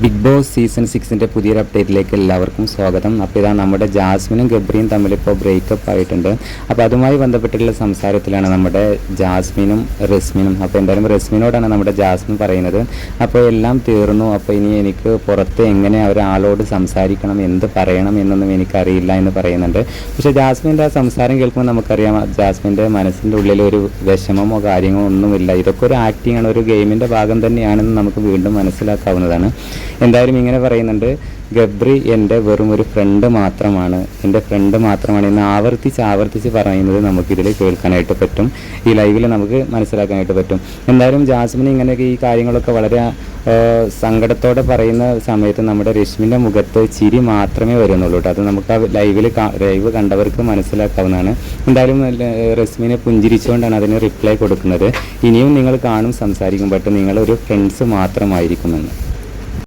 Big boss season സിക്സിന്റെ പുതിയൊരു അപ്ഡേറ്റിലേക്ക് എല്ലാവർക്കും സ്വാഗതം. അപ്പോൾ ഇതാ നമ്മുടെ ജാസ്മിനും ഗബ്രിയും തമ്മിലിപ്പോൾ ബ്രേക്കപ്പ് ആയിട്ടുണ്ട്. അപ്പോൾ അതുമായി ബന്ധപ്പെട്ടുള്ള സംസാരത്തിലാണ് നമ്മുടെ ജാസ്മിനും റസ്മിനും. അപ്പോൾ എന്തായാലും റസ്മിനോടാണ് നമ്മുടെ ജാസ്മിൻ പറയുന്നത്. അപ്പോൾ എല്ലാം തീർന്നു. അപ്പോൾ ഇനി എനിക്ക് പുറത്ത് എങ്ങനെ ഒരാളോട് സംസാരിക്കണം എന്ത് പറയണം എന്നൊന്നും എനിക്കറിയില്ല എന്ന് പറയുന്നുണ്ട്. പക്ഷേ ജാസ്മിന്റെ ആ സംസാരം കേൾക്കുമ്പോൾ നമുക്കറിയാം ജാസ്മിന്റെ മനസ്സിന്റെ ഉള്ളിൽ ഒരു വിഷമമോ കാര്യങ്ങളോ ഒന്നുമില്ല. ഇതൊക്കെ ഒരു ആക്ടിങ് ആണ് ഒരു ഗെയിമിന്റെ ഭാഗം തന്നെയാണെന്ന് നമുക്ക് വീണ്ടും മനസ്സിലാക്കാവുന്നതാണ്. എന്തായാലും ഇങ്ങനെ പറയുന്നുണ്ട് ഗബ്രി എന്റെ വെറും ഒരു ഫ്രണ്ട് മാത്രമാണ്. എന്റെ ഫ്രണ്ട് മാത്രമാണ് എന്ന് ആവർത്തിച്ച് ആവർത്തിച്ച് പറയുന്നത് നമുക്കിതിൽ കേൾക്കാനായിട്ട് പറ്റും. ഈ ലൈവിൽ നമുക്ക് മനസ്സിലാക്കാനായിട്ട് പറ്റും. എന്തായാലും ജാസ്മിൻ ഇങ്ങനെയൊക്കെ ഈ കാര്യങ്ങളൊക്കെ വളരെ സങ്കടത്തോടെ പറയുന്ന സമയത്ത് നമ്മുടെ രശ്മിന്റെ മുഖത്ത് ചിരി മാത്രമേ വരുന്നുള്ളൂ കേട്ടോ. അത് നമുക്ക് ആ ലൈവിൽ ലൈവ് കണ്ടവർക്ക് മനസ്സിലാക്കാവുന്നതാണ്. എന്തായാലും രശ്മിനെ പുഞ്ചിരിച്ചുകൊണ്ടാണ് അതിന് റിപ്ലൈ കൊടുക്കുന്നത്. ഇനിയും നിങ്ങൾ കാണും സംസാരിക്കും ബട്ട് നിങ്ങളൊരു ഫ്രണ്ട്സ് മാത്രമായിരിക്കുമെന്ന്.